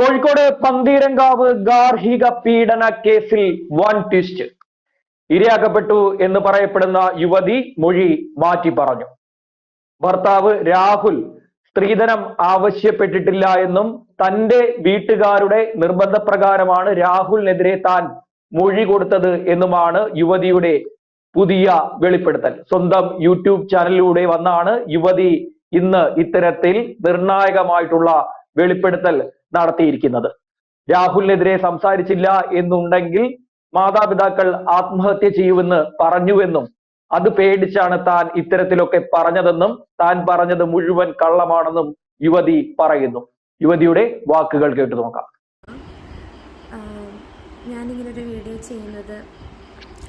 കോഴിക്കോട് പന്തീരങ്കാവ് ഗാർഹിക പീഡന കേസിൽ വൺ ട്വിസ്റ്റ്. ഇരയാക്കപ്പെട്ടു എന്ന് പറയപ്പെടുന്ന യുവതി മൊഴി മാറ്റി പറഞ്ഞു. ഭർത്താവ് രാഹുൽ സ്ത്രീധനം ആവശ്യപ്പെട്ടിട്ടില്ല എന്നും തന്റെ വീട്ടുകാരുടെ നിർബന്ധപ്രകാരമാണ് രാഹുലിനെതിരെ താൻ മൊഴി കൊടുത്തത് എന്നുമാണ് യുവതിയുടെ പുതിയ വെളിപ്പെടുത്തൽ. സ്വന്തം യൂട്യൂബ് ചാനലിലൂടെ വന്നാണ് യുവതി ഇന്ന് ഇത്തരത്തിൽ നിർണായകമായിട്ടുള്ള വെളിപ്പെടുത്തൽ നടത്തിയിരിക്കുന്നത്. രാഹുലിനെതിരെ സംസാരിച്ചില്ല എന്നുണ്ടെങ്കിൽ മാതാപിതാക്കൾ ആത്മഹത്യ ചെയ്യുമെന്ന് പറഞ്ഞുവെന്നും അത് പേടിച്ചാണ് താൻ ഇത്തരത്തിലൊക്കെ പറഞ്ഞതെന്നും താൻ പറഞ്ഞത് മുഴുവൻ കള്ളമാണെന്നും യുവതി പറയുന്നു. യുവതിയുടെ വാക്കുകൾ കേട്ടു നോക്കാം. ഞാനിങ്ങനൊരു വീഡിയോ ചെയ്യുന്നത്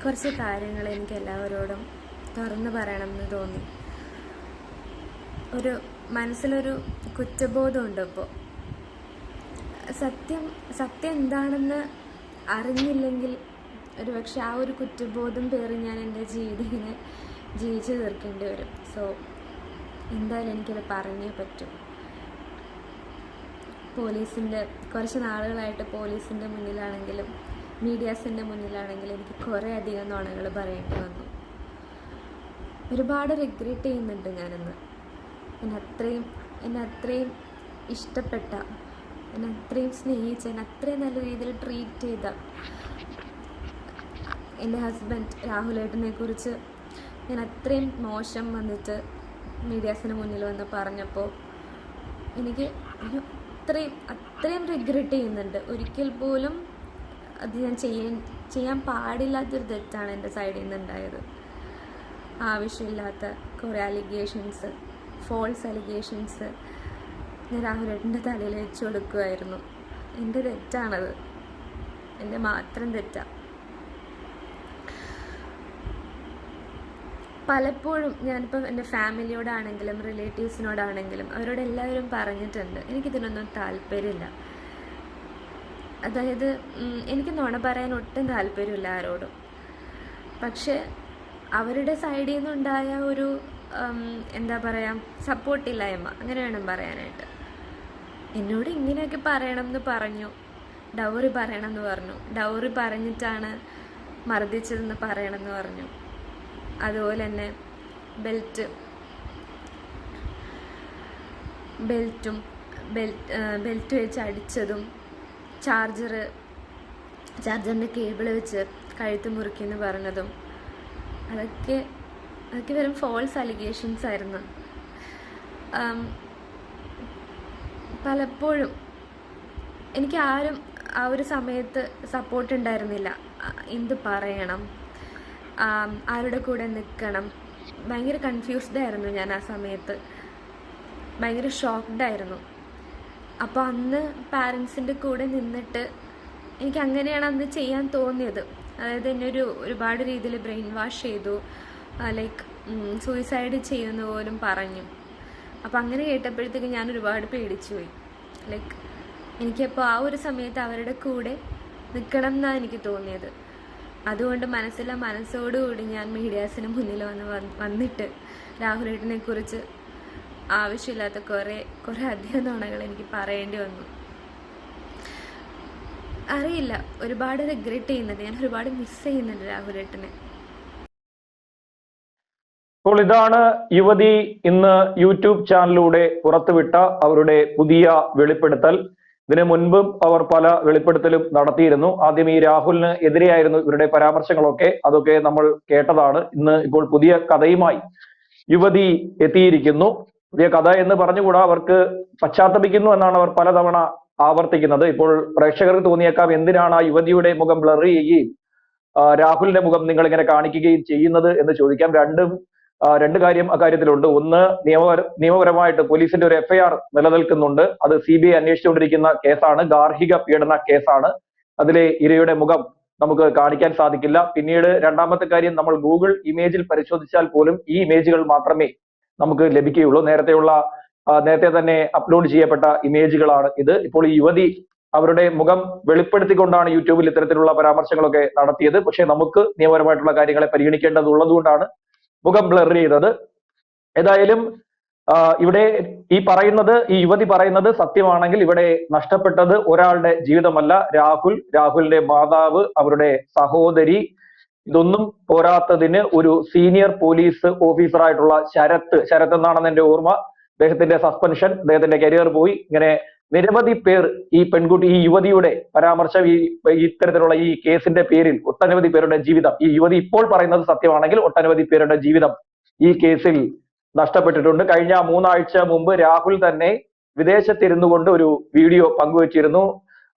കുറച്ച് കാര്യങ്ങൾ എനിക്ക് എല്ലാവരോടും തുറന്നു പറയണമെന്ന് തോന്നി. ഒരു മനസ്സിലൊരു കുറ്റബോധമുണ്ട് ഇപ്പോൾ സത്യം സത്യം എന്താണെന്ന് അറിഞ്ഞില്ലെങ്കിൽ ഒരു പക്ഷെ ആ ഒരു കുറ്റബോധം പേറി ഞാൻ എന്റെ ജീവിതം ഇങ്ങനെ ജീവിച്ചു തീർക്കേണ്ടി വരും. സോ എന്തായാലും എനിക്കത് പറഞ്ഞേ പറ്റും. പോലീസിന്റെ കുറച്ച് നാളുകളായിട്ട് പോലീസിന്റെ മുന്നിലാണെങ്കിലും മീഡിയാസിന്റെ മുന്നിലാണെങ്കിലും എനിക്ക് കുറേ അധികം നുണകൾ പറയേണ്ടി വന്നു. ഒരുപാട് റിഗ്രറ്റ് ചെയ്യുന്നുണ്ട് ഞാനിന്ന്. എന്നെ അത്രയും എന്നെ അത്രയും ഇഷ്ടപ്പെട്ട എന്നെ അത്രയും സ്നേഹിച്ച എന്നെ അത്രയും നല്ല രീതിയിൽ ട്രീറ്റ് ചെയ്ത എന്റെ ഹസ്ബൻഡ് രാഹുലേട്ടനെ കുറിച്ച് ഞാൻ അത്രയും മോശം വന്നിട്ട് മീഡിയാസിന് മുന്നിൽ വന്ന് പറഞ്ഞപ്പോൾ എനിക്ക് അത്രയും അത്രയും റിഗ്രറ്റ് ചെയ്യുന്നുണ്ട്. ഒരിക്കൽ പോലും അത് ഞാൻ ചെയ്യാൻ ചെയ്യാൻ പാടില്ലാത്തൊരു തെറ്റാണ് എന്റെ സൈഡിൽ നിന്ന് ഉണ്ടായത് ആവശ്യമില്ലാത്ത കുറേ അലിഗേഷൻസ് ഫോൾസ് അലിഗേഷൻസ് ഞാൻ രാഹുലേട്ടന്റെ തലയിൽ വെച്ച് കൊടുക്കുമായിരുന്നു എന്റെ തെറ്റാണത്. എന്റെ മാത്രം തെറ്റാണ് പലപ്പോഴും ഞാനിപ്പം എന്റെ ഫാമിലിയോടാണെങ്കിലും റിലേറ്റീവ്സിനോടാണെങ്കിലും അവരോട് എല്ലാവരും പറഞ്ഞിട്ടുണ്ട്. എനിക്കിതിനൊന്നും താല്പര്യമില്ല. അതായത് എനിക്ക് നുണ പറയാൻ ഒട്ടും താല്പര്യമില്ല ആരോടും. പക്ഷേ അവരുടെ സൈഡിൽ നിന്നുണ്ടായ ഒരു എന്താ പറയുക സപ്പോർട്ടില്ലായ്മ അങ്ങനെ വേണം പറയാനായിട്ട്. എന്നോട് ഇങ്ങനെയൊക്കെ പറയണം എന്ന് പറഞ്ഞു. ഡൗറി പറയണം എന്ന് പറഞ്ഞു. ഡൗറി പറഞ്ഞിട്ടാണ് മർദ്ദിച്ചതെന്ന് പറയണമെന്ന് പറഞ്ഞു. അതുപോലെ തന്നെ ബെൽറ്റ് ബെൽറ്റും ബെൽറ്റ് ബെൽറ്റ് വെച്ച് അടിച്ചതും ചാർജർ ചാർജറിന്റെ കേബിൾ വെച്ച് കഴുത്ത് മുറിക്കുന്നു പറഞ്ഞതും അതൊക്കെ അതൊക്കെ വെറും ഫോൾസ് അലിഗേഷൻസ് ആയിരുന്നു. പലപ്പോഴും എനിക്ക് ആരും ആ ഒരു സമയത്ത് സപ്പോർട്ട് ഉണ്ടായിരുന്നില്ല. എന്ത് പറയണം? ആരുടെ കൂടെ നിൽക്കണം ഭയങ്കര കൺഫ്യൂസ്ഡ് ആയിരുന്നു ഞാൻ ആ സമയത്ത്. ഭയങ്കര ഷോക്ക്ഡ് ആയിരുന്നു. അപ്പോൾ അന്ന് പാരൻസിന്റെ കൂടെ നിന്നിട്ട് എനിക്ക് അങ്ങനെയാണ് അന്ന് ചെയ്യാൻ തോന്നിയത്. അതായത് എന്നെ ഒരു ഒരുപാട് രീതിയിൽ ബ്രെയിൻ വാഷ് ചെയ്തു. ലൈക്ക് സൂയിസൈഡ് ചെയ്യുന്ന പോലും പറഞ്ഞു. അപ്പം അങ്ങനെ കേട്ടപ്പോഴത്തേക്ക് ഞാൻ ഒരുപാട് പേടിച്ചു പോയി ലൈക്ക് എനിക്കപ്പോൾ ആ ഒരു സമയത്ത് അവരുടെ കൂടെ നിൽക്കണം എന്നാണ് എനിക്ക് തോന്നിയത്. അതുകൊണ്ട് മനസ്സിലെ മനസ്സോടുകൂടി ഞാൻ മീഡിയാസിന് മുന്നിൽ വന്ന് വന്ന് വന്നിട്ട് രാഹുലേട്ടനെ കുറിച്ച് ആവശ്യമില്ലാത്ത കുറേ കുറേ അധികം നുണകൾ എനിക്ക് പറയേണ്ടി വന്നു. അറിയില്ല ഒരുപാട് റിഗ്രറ്റ് ചെയ്യുന്നുണ്ട്. ഞാൻ ഒരുപാട് മിസ് ചെയ്യുന്നുണ്ട് രാഹുലേട്ടനെ. അപ്പോൾ ഇതാണ് യുവതി ഇന്ന് യൂട്യൂബ് ചാനലിലൂടെ പുറത്തുവിട്ട അവരുടെ പുതിയ വെളിപ്പെടുത്തൽ. ഇതിനു മുൻപും അവർ പല വെളിപ്പെടുത്തലും നടത്തിയിരുന്നു. ആദ്യം ഈ രാഹുലിന് എതിരെയായിരുന്നു ഇവരുടെ പരാമർശങ്ങളൊക്കെ. അതൊക്കെ നമ്മൾ കേട്ടതാണ്. ഇന്ന് ഇപ്പോൾ പുതിയ കഥയുമായി യുവതി എത്തിയിരിക്കുന്നു. പുതിയ കഥ എന്ന് പറഞ്ഞുകൂടാ അവർക്ക് പശ്ചാത്തപിക്കുന്നു എന്നാണ് അവർ പലതവണ ആവർത്തിക്കുന്നത്. ഇപ്പോൾ പ്രേക്ഷകർക്ക് തോന്നിയേക്കാം എന്തിനാണ് ആ യുവതിയുടെ മുഖം ബ്ലർ ചെയ്യുകയും രാഹുലിന്റെ മുഖം നിങ്ങൾ ഇങ്ങനെ കാണിക്കുകയും ചെയ്യുന്നത് എന്ന് ചോദിക്കാം. രണ്ടും രണ്ട് കാര്യം അക്കാര്യത്തിലുണ്ട്. ഒന്ന് നിയമപര നിയമപരമായിട്ട് പോലീസിന്റെ ഒരു എഫ്ഐആർ നിലനിൽക്കുന്നുണ്ട്. അത് സി ബി ഐ അന്വേഷിച്ചുകൊണ്ടിരിക്കുന്ന കേസാണ്. ഗാർഹിക പീഡന കേസാണ്. അതിലെ ഇരയുടെ മുഖം നമുക്ക് കാണിക്കാൻ സാധിക്കില്ല. പിന്നീട് രണ്ടാമത്തെ കാര്യം നമ്മൾ ഗൂഗിൾ ഇമേജിൽ പരിശോധിച്ചാൽ പോലും ഈ ഇമേജുകൾ മാത്രമേ നമുക്ക് ലഭിക്കുകയുള്ളൂ. നേരത്തെയുള്ള നേരത്തെ തന്നെ അപ്ലോഡ് ചെയ്യപ്പെട്ട ഇമേജുകളാണ് ഇത്. ഇപ്പോൾ ഈ യുവതി അവരുടെ മുഖം വെളിപ്പെടുത്തിക്കൊണ്ടാണ് യൂട്യൂബിൽ ഇത്തരത്തിലുള്ള പരാമർശങ്ങളൊക്കെ നടത്തിയത്. പക്ഷേ നമുക്ക് നിയമപരമായിട്ടുള്ള കാര്യങ്ങളെ പരിഗണിക്കേണ്ടതുള്ളത് കൊണ്ടാണ് മുഖം ബ്ലർ ചെയ്തത്. ഏതായാലും ഇവിടെ ഈ പറയുന്നത് ഈ യുവതി പറയുന്നത് സത്യമാണെങ്കിൽ ഇവിടെ നഷ്ടപ്പെട്ടത് ഒരാളുടെ ജീവിതമല്ല. രാഹുൽ രാഹുലിന്റെ മാതാവ് അവരുടെ സഹോദരി. ഇതൊന്നും പോരാത്തതിന് ഒരു സീനിയർ പോലീസ് ഓഫീസറായിട്ടുള്ള ശരത്ത് ശരത്ത് എന്നാണെന്ന് എന്റെ ഓർമ്മ. അദ്ദേഹത്തിന്റെ സസ്പെൻഷൻ അദ്ദേഹത്തിന്റെ കരിയർ പോയി. ഇങ്ങനെ നിരവധി പേർ ഈ പെൺകുട്ടി ഈ യുവതിയുടെ പരാമർശം ഈ ഇത്തരത്തിലുള്ള ഈ കേസിന്റെ പേരിൽ ഒട്ടനവധി പേരുടെ ജീവിതം ഈ യുവതി ഇപ്പോൾ പറയുന്നത് സത്യമാണെങ്കിൽ ഒട്ടനവധി പേരുടെ ജീവിതം ഈ കേസിൽ നഷ്ടപ്പെട്ടിട്ടുണ്ട്. കഴിഞ്ഞ മൂന്നാഴ്ച മുമ്പ് രാഹുൽ തന്നെ വിദേശത്തിരുന്നു കൊണ്ട് ഒരു വീഡിയോ പങ്കുവച്ചിരുന്നു.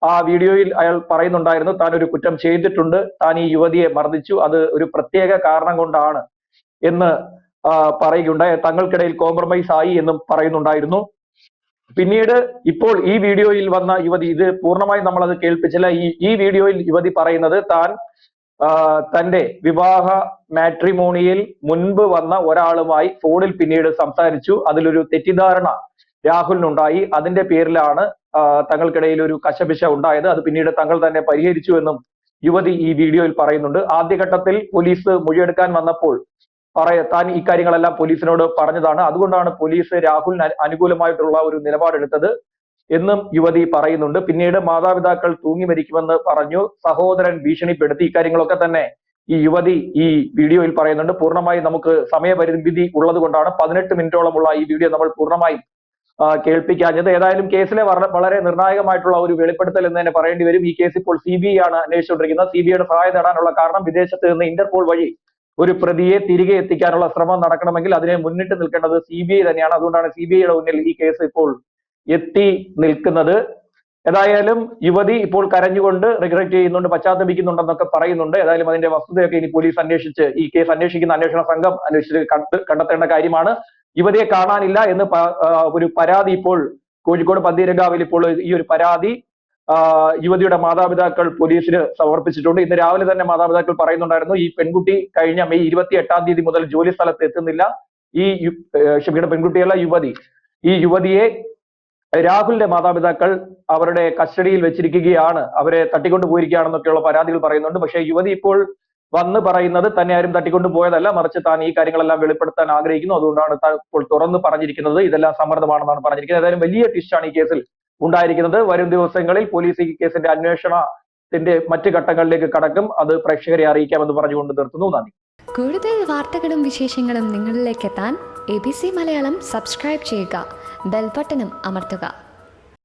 ആ വീഡിയോയിൽ അയാൾ പറയുന്നുണ്ടായിരുന്നു താൻ ഒരു കുറ്റം ചെയ്തിട്ടുണ്ട്. താൻ ഈ യുവതിയെ മർദ്ദിച്ചു. അത് ഒരു പ്രത്യേക കാരണം കൊണ്ടാണ് എന്ന് പറയുകയുണ്ടായ. തങ്ങൾക്കിടയിൽ കോംപ്രമൈസ് ആയി എന്നും പറയുന്നുണ്ടായിരുന്നു. പിന്നീട് ഇപ്പോൾ ഈ വീഡിയോയിൽ വന്ന യുവതി ഇത് പൂർണമായും നമ്മൾ അത് കേൾപ്പിച്ചില്ല. ഈ ഈ വീഡിയോയിൽ യുവതി പറയുന്നത് താൻ തന്റെ വിവാഹ മാട്രിമോണിയിൽ മുൻപ് വന്ന ഒരാളുമായി ഫോണിൽ പിന്നീട് സംസാരിച്ചു. അതിലൊരു തെറ്റിദ്ധാരണ രാഹുലിനുണ്ടായി. അതിന്റെ പേരിലാണ് തങ്ങൾക്കിടയിൽ ഒരു കശപിശ ഉണ്ടായത്. അത് പിന്നീട് തങ്ങൾ തന്നെ പരിഹരിച്ചു എന്നും യുവതി ഈ വീഡിയോയിൽ പറയുന്നുണ്ട്. ആദ്യഘട്ടത്തിൽ പോലീസ് മൊഴിയെടുക്കാൻ വന്നപ്പോൾ പറയ താൻ ഈ കാര്യങ്ങളെല്ലാം പോലീസിനോട് പറഞ്ഞതാണ്. അതുകൊണ്ടാണ് പോലീസ് രാഹുലിന് അനു- അനുകൂലമായിട്ടുള്ള ഒരു നിലപാടെടുത്തത് എന്നും യുവതി പറയുന്നുണ്ട്. പിന്നീട് മാതാപിതാക്കൾ തൂങ്ങി മരിക്കുമെന്ന് പറഞ്ഞു. സഹോദരൻ ഭീഷണിപ്പെടുത്തി. ഇക്കാര്യങ്ങളൊക്കെ തന്നെ ഈ യുവതി ഈ വീഡിയോയിൽ പറയുന്നുണ്ട്. പൂർണമായി നമുക്ക് സമയപരിമിതി ഉള്ളത് കൊണ്ടാണ് പതിനെട്ട് മിനിറ്റോളമുള്ള ഈ വീഡിയോ നമ്മൾ പൂർണമായി കേൾപ്പിക്കാഞ്ഞത്. ഏതായാലും കേസിലെ വളരെ നിർണായകമായിട്ടുള്ള ഒരു വെളിപ്പെടുത്തൽ എന്ന് തന്നെ പറയേണ്ടി വരും. ഈ കേസ് ഇപ്പോൾ സി ബി ഐ ആണ് അന്വേഷിച്ചുകൊണ്ടിരിക്കുന്നത്. സി ബി ഐയുടെ സഹായം തേടാനുള്ള കാരണം വിദേശത്ത് നിന്ന് ഇന്റർപോൾ വഴി ഒരു പ്രതിയെ തിരികെ എത്തിക്കാനുള്ള ശ്രമം നടക്കണമെങ്കിൽ അതിനെ മുന്നിട്ട് നിൽക്കേണ്ടത് സി ബി ഐ തന്നെയാണ്. അതുകൊണ്ടാണ് സി ബി ഐയുടെ മുന്നിൽ ഈ കേസ് ഇപ്പോൾ എത്തി നിൽക്കുന്നത്. ഏതായാലും യുവതി ഇപ്പോൾ കരഞ്ഞുകൊണ്ട് റിഗ്രറ്റ് ചെയ്യുന്നുണ്ട് പശ്ചാത്തപിക്കുന്നുണ്ടെന്നൊക്കെ പറയുന്നുണ്ട്. ഏതായാലും അതിന്റെ വസ്തുതയൊക്കെ ഇനി പോലീസ് അന്വേഷിച്ച് ഈ കേസ് അന്വേഷിക്കുന്ന അന്വേഷണ സംഘം അന്വേഷിച്ച് കണ്ട് കണ്ടെത്തേണ്ട കാര്യമാണ്. യുവതിയെ കാണാനില്ല എന്ന് ഒരു പരാതി ഇപ്പോൾ കോഴിക്കോട് പന്തീരങ്കാവിൽ ഇപ്പോൾ ഈ ഒരു പരാതി യുവതിയുടെ മാതാപിതാക്കൾ പോലീസിന് സമർപ്പിച്ചിട്ടുണ്ട്. ഇന്ന് രാവിലെ തന്നെ മാതാപിതാക്കൾ പറയുന്നുണ്ടായിരുന്നു ഈ പെൺകുട്ടി കഴിഞ്ഞ മെയ് ഇരുപത്തി എട്ടാം തീയതി മുതൽ ജോലി സ്ഥലത്ത് എത്തുന്നില്ല. ഈ ക്ഷമിക്കണം പെൺകുട്ടിയല്ല യുവതി. ഈ യുവതിയെ രാഹുലിന്റെ മാതാപിതാക്കൾ അവരുടെ കസ്റ്റഡിയിൽ വെച്ചിരിക്കുകയാണ്. അവരെ തട്ടിക്കൊണ്ടു പോയിരിക്കുകയാണെന്നൊക്കെയുള്ള പരാതികൾ പറയുന്നുണ്ട്. പക്ഷേ യുവതി ഇപ്പോൾ വന്ന് പറയുന്നത് തന്നെ ആരും തട്ടിക്കൊണ്ടു പോയതല്ല. മറിച്ച് താൻ ഈ കാര്യങ്ങളെല്ലാം വെളിപ്പെടുത്താൻ ആഗ്രഹിക്കുന്നു. അതുകൊണ്ടാണ് ഇപ്പോൾ തുറന്ന് പറഞ്ഞിരിക്കുന്നത്. ഇതെല്ലാം സമ്മർദ്ദമാണെന്നാണ് പറഞ്ഞിരിക്കുന്നത്. ഏതായാലും വലിയ ട്വിസ്റ്റാണ് ഈ കേസിൽ. ഉണ്ടായിരിക്കുന്നത്. വരും ദിവസങ്ങളിൽ പോലീസ് ഈ കേസിന്റെ അന്വേഷണത്തിന്റെ മറ്റു ഘട്ടങ്ങളിലേക്ക് കടക്കും. അത് പ്രേക്ഷകരെ അറിയിക്കാമെന്ന് പറഞ്ഞുകൊണ്ട് നിർത്തുന്നു. നന്ദി. കൂടുതൽ വാർത്തകളും വിശേഷങ്ങളും നിങ്ങളിലേക്ക് എത്താൻ A B C Malayalam subscribe ചെയ്യുക. ബെൽബട്ടനും അമർത്തുക.